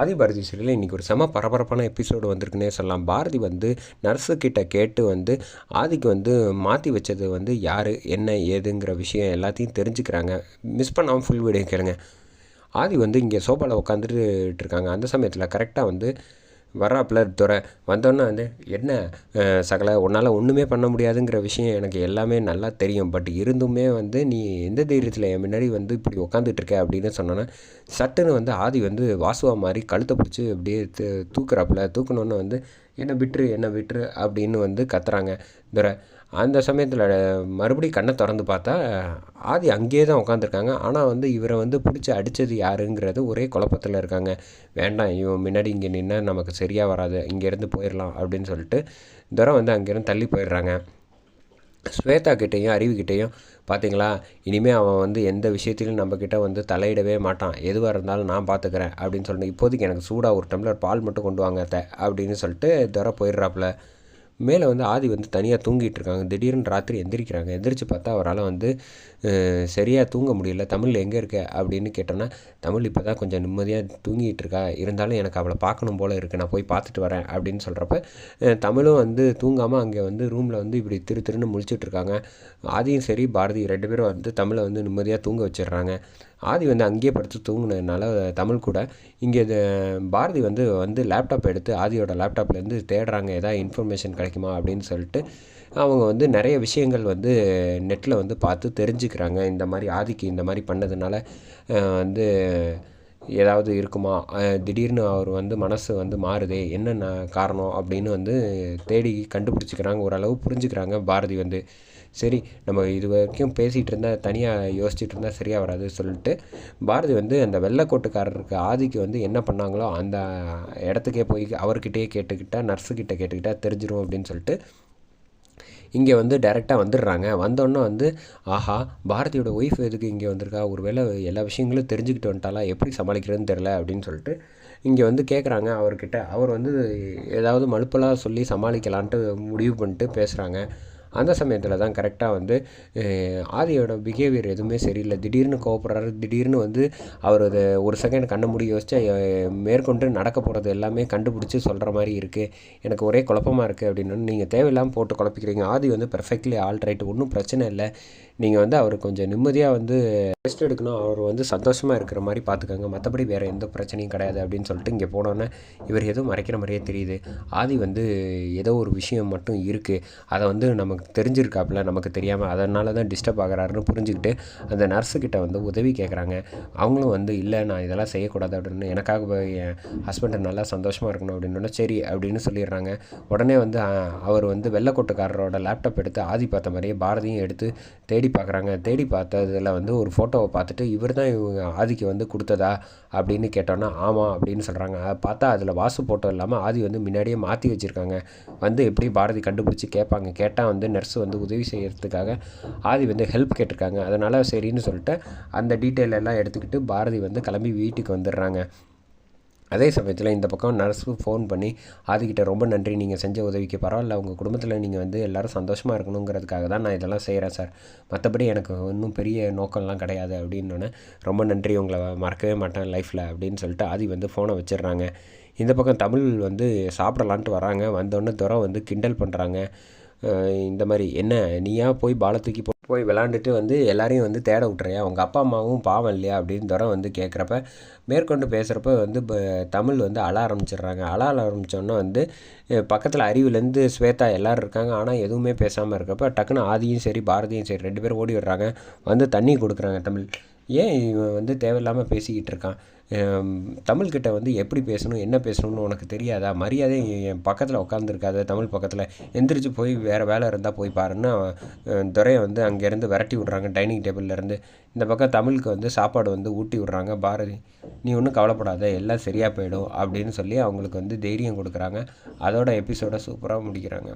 ஆதி பாரதி சீரியலில் இன்றைக்கி ஒரு செம பரபரப்பான எபிசோடு வந்திருக்குன்னே சொல்லலாம். பாரதி வந்து நர்ஸுக்கிட்ட கேட்டு வந்து ஆதிக்கு வந்து மாற்றி வச்சது வந்து யார் என்ன ஏதுங்கிற விஷயம் எல்லாத்தையும் தெரிஞ்சுக்கிறாங்க. மிஸ் பண்ணாமல் ஃபுல் வீடியோ கேளுங்க. ஆதி வந்து இங்கே சோஃபாவில் உட்காந்துட்டு இருக்காங்க. அந்த சமயத்தில் கரெக்டாக வந்து வர்றாப்புல துறை வந்தோன்னே வந்து என்ன சகல உன்னால் ஒன்றுமே பண்ண முடியாதுங்கிற விஷயம் எனக்கு எல்லாமே நல்லா தெரியும். பட் இருந்துமே வந்து நீ எந்த தைரியத்தில் என் முன்னாடி வந்து இப்படி உட்காந்துட்ருக்க அப்படின்னு சொன்னோன்னே சட்டுன்னு வந்து ஆதி வந்து வாசுவா மாதிரி கழுத்தை பிடிச்சி அப்படியே தூ தூக்குறாப்புல. தூக்குனோன்னே வந்து என்னை விட்டுரு என்னை விட்டுரு அப்படின்னு வந்து கத்துறாங்க. துரை அந்த சமயத்தில் மறுபடியும் கண்ணை திறந்து பார்த்தா ஆதி அங்கேயே தான் உட்காந்துருக்காங்க ஆனால் வந்து இவரை வந்து பிடிச்சி அடித்தது யாருங்கிறது ஒரே குழப்பத்தில் இருக்காங்க. வேண்டாம் இவன் முன்னாடி இங்கே நின்னால் நமக்கு சரியாக வராது. இங்கேருந்து போயிடலாம் அப்படின்னு சொல்லிட்டு துரை வந்து அங்கேருந்து தள்ளி போயிடுறாங்க. ஸ்வேதா கிட்டேயும் அறிவுக்கிட்டேயும் பார்த்தீங்களா இனிமேல் அவன் வந்து எந்த விஷயத்திலும் நம்மக்கிட்ட வந்து தலையிடவே மாட்டான். எதுவாக இருந்தாலும் நான் பார்த்துக்கிறேன் அப்படின்னு சொல்லிட்டு இப்போதைக்கு எனக்கு சூடாக ஒரு டம்ளர் பால் மட்டும் கொண்டு வாங்க த அப்படின்னு சொல்லிட்டு துறை போயிடுறாப்புல. மேலே வந்து ஆதி வந்து தனியாக தூங்கிட்டு இருக்காங்க. திடீர்னு ராத்திரி எந்திரிக்கிறாங்க. எந்திரிச்சு பார்த்தா அவரால் வந்து சரியாக தூங்க முடியல. தமிழ் எங்கே இருக்க? அப்படின்னு கேட்டோன்னா தமிழ் இப்போ தான் கொஞ்சம் நிம்மதியாக தூங்கிட்டு இருக்கா. இருந்தாலும் எனக்கு அவளை பார்க்கணும் போல் இருக்குது நான் போய் பார்த்துட்டு வரேன். அப்படின்னு சொல்கிறப்ப தமிழும் வந்து தூங்காமல் அங்கே வந்து ரூமில் வந்து இப்படி திரு திருன்னு முழிச்சிட்ருக்காங்க ஆதியும் சரி பாரதி ரெண்டு பேரும் வந்து தமிழை வந்து நிம்மதியாக தூங்க வச்சிடுறாங்க. ஆதி வந்து அங்கேயே படுத்து தூங்கினதுனால தமிழ் கூட. இங்கே இது பாரதி வந்து வந்து லேப்டாப் எடுத்து ஆதியோட லேப்டாப்லேருந்து தேடுறாங்க ஏதாவது இன்ஃபர்மேஷன் கிடைக்குமா அப்படின்னு சொல்லிட்டு அவங்க வந்து நிறைய விஷயங்கள் வந்து நெட்டில் வந்து பார்த்து தெரிஞ்சுக்கிறாங்க. இந்த மாதிரி ஆதிக்கு இந்த மாதிரி பண்ணதுனால வந்து ஏதாவது இருக்குமா? திடீர்னு அவர் வந்து மனசு வந்து மாறுதே என்னென்ன காரணம் அப்படின்னு வந்து தேடி கண்டுபிடிச்சிக்கிறாங்க ஓரளவு புரிஞ்சுக்கிறாங்க பாரதி வந்து. சரி நம்ம இது வரைக்கும் பேசிகிட்டு இருந்தால் தனியாக யோசிச்சுட்டு இருந்தால் சரியாக வராது சொல்லிட்டு பாரதி வந்து அந்த வெள்ளைக்கோட்டுக்காரருக்கு ஆதிக்கு வந்து என்ன பண்ணாங்களோ அந்த இடத்துக்கே போய் அவர்கிட்டயே கேட்டுக்கிட்டால் நர்ஸுக்கிட்ட கேட்டுக்கிட்டால் தெரிஞ்சிடும் அப்படின்னு சொல்லிட்டு இங்கே வந்து டைரெக்டாக வந்துடுறாங்க. வந்தோன்னே வந்து ஆஹா பாரதியோட ஒய்ஃப் எதுக்கு இங்கே வந்திருக்கா? ஒரு வேளை எல்லா விஷயங்களும் தெரிஞ்சுக்கிட்டு வந்துட்டாலா எப்படி சமாளிக்கிறதுன்னு தெரில அப்படின்னு சொல்லிட்டு இங்கே வந்து கேட்குறாங்க அவர்கிட்ட. அவர் வந்து ஏதாவது மலுப்பலாக சொல்லி சமாளிக்கலான்ட்டு முடிவு பண்ணிட்டு பேசுகிறாங்க அந்த சமயத்தில் தான் கரெக்டாக வந்து ஆதியோட பிஹேவியர் எதுவுமே சரியில்லை. திடீர்னு கோவப்படுறாரு திடீர்னு வந்து அவர் அதை ஒரு செகண்ட் கண்ணை மூடி யோசிச்சா மேற்கொண்டு நடக்க போகிறது எல்லாமே கண்டுபிடிச்சி சொல்கிற மாதிரி இருக்குது எனக்கு ஒரே குழப்பமாக இருக்குது அப்படின்னு நீங்கள் தேவையில்லாமல் போட்டு குழப்பிக்கிறீங்க. ஆதி வந்து பெர்ஃபெக்ட்லி ஆல்ரைட் ஒன்றும் பிரச்சனை இல்லை. நீங்கள் வந்து அவர் கொஞ்சம் நிம்மதியாக வந்து ரெஸ்ட் எடுக்கணும். அவர் வந்து சந்தோஷமாக இருக்கிற மாதிரி பார்த்துக்கோங்க மற்றபடி வேறு எந்த பிரச்சனையும் கிடையாது அப்படின்னு சொல்லிட்டு இங்கே போனோன்னே இவர் எதுவும் மறைக்கிற மாதிரியே தெரியுது. ஆதி வந்து ஏதோ ஒரு விஷயம் மட்டும் இருக்குது அதை வந்து நமக்கு தெரிஞ்சிருக்காப்புல. நமக்கு தெரியாமல் அதனால தான் டிஸ்டர்ப் ஆகிறாருன்னு புரிஞ்சுக்கிட்டு அந்த நர்ஸுக்கிட்ட வந்து உதவி கேட்குறாங்க அவங்களும் வந்து இல்லை நான் இதெல்லாம் செய்யக்கூடாது அப்படின்னு எனக்காக போய் என் ஹஸ்பண்டை நல்லா சந்தோஷமாக இருக்கணும் அப்படின்னு சரி அப்படின்னு சொல்லிடுறாங்க. உடனே வந்து அவர் வந்து வெள்ளக்கோட்டுக்காரரோட லேப்டாப் எடுத்து ஆதி பார்த்த மாதிரியே பாரதியும் எடுத்து தேடி தேடி பார்க்குறாங்க. தேடி பார்த்ததில் வந்து ஒரு ஃபோட்டோவை பார்த்துட்டு இவர் தான் இவங்க ஆதிக்கு வந்து கொடுத்ததா அப்படின்னு கேட்டோன்னா ஆமாம் அப்படின்னு சொல்கிறாங்க அதை பார்த்தா அதில் வாசு ஃபோட்டோ இல்லாமல் ஆதி வந்து முன்னாடியே மாற்றி வச்சுருக்காங்க. வந்து எப்படி பாரதி கண்டுபிடிச்சி கேட்பாங்க. கேட்டால் வந்து நர்ஸ் வந்து உதவி செய்கிறதுக்காக ஆதி வந்து ஹெல்ப் கேட்டிருக்காங்க. அதனால் சரின்னு சொல்லிட்டு அந்த டீட்டெயில் எல்லாம் எடுத்துக்கிட்டு பாரதி வந்து கிளம்பி வீட்டுக்கு வந்துடுறாங்க. அதே சமயத்தில் இந்த பக்கம் நர்ஸு ஃபோன் பண்ணி ஆதிக்கிட்ட ரொம்ப நன்றி நீங்கள் செஞ்ச உதவிக்கு பரவாயில்ல. உங்கள் குடும்பத்தில் நீங்கள் வந்து எல்லோரும் சந்தோஷமாக இருக்கணுங்கிறதுக்காக தான் நான் இதெல்லாம் செய்கிறேன் சார். மற்றபடி எனக்கு இன்னும் பெரிய நோக்கம்லாம் கிடையாது அப்படின்னோடனே ரொம்ப நன்றி உங்களை மறக்கவே மாட்டேன் லைஃப்பில் அப்படின்னு சொல்லிட்டு ஆதி வந்து ஃபோனை வச்சிடுறாங்க. இந்த பக்கம் தமிழ் வந்து சாப்பிடலான்ட்டு வராங்க. வந்தோடனே துறை வந்து கிண்டல் பண்ணுறாங்க இந்த மாதிரி என்ன நீயா போய் பாலை தூக்கி போ- போய் விளாண்டுட்டு வந்து எல்லாரையும் வந்து தேட விட்டுறியா? உங்கள் அப்பா அம்மாவும் பாவம் இல்லையா? அப்படின்னு துறை வந்து கேட்குறப்ப மேற்கொண்டு பேசுகிறப்ப வந்து இப்போ தமிழ் வந்து அழ ஆரம்பிச்சிடுறாங்க. அழ ஆரம்பித்தோன்னே வந்து பக்கத்தில் அறிவுலேருந்து ஸ்வேதா எல்லோரும் இருக்காங்க. ஆனால் எதுவுமே பேசாமல் இருக்கப்ப டக்குன்னு ஆதியும் சரி பாரதியும் சரி ரெண்டு பேரும் ஓடி விடுறாங்க வந்து தண்ணி கொடுக்குறாங்க தமிழ். ஏன் இவன் வந்து தேவையில்லாமல் பேசிக்கிட்டு இருக்கான்? தமிழ்கிட்ட வந்து எப்படி பேசணும் என்ன பேசணும்னு உனக்கு தெரியாதா? மரியாதை என் பக்கத்தில் உட்காந்துருக்காத தமிழ் பக்கத்தில் எந்திரிச்சு போய் வேறு வேலை இருந்தால் போய் பாருன்னு துறையை வந்து அங்கேருந்து விரட்டி விட்றாங்க டைனிங் டேபிள்லேருந்து இந்த பக்கம் தமிழுக்கு வந்து சாப்பாடு வந்து ஊட்டி விட்றாங்க பாரதி நீ ஒன்றும் கவலைப்படாத எல்லாம் சரியாக போயிடும் அப்படின்னு சொல்லி அவங்களுக்கு வந்து தைரியம் கொடுக்குறாங்க. அதோட எபிசோட சூப்பராக முடிக்கிறாங்க.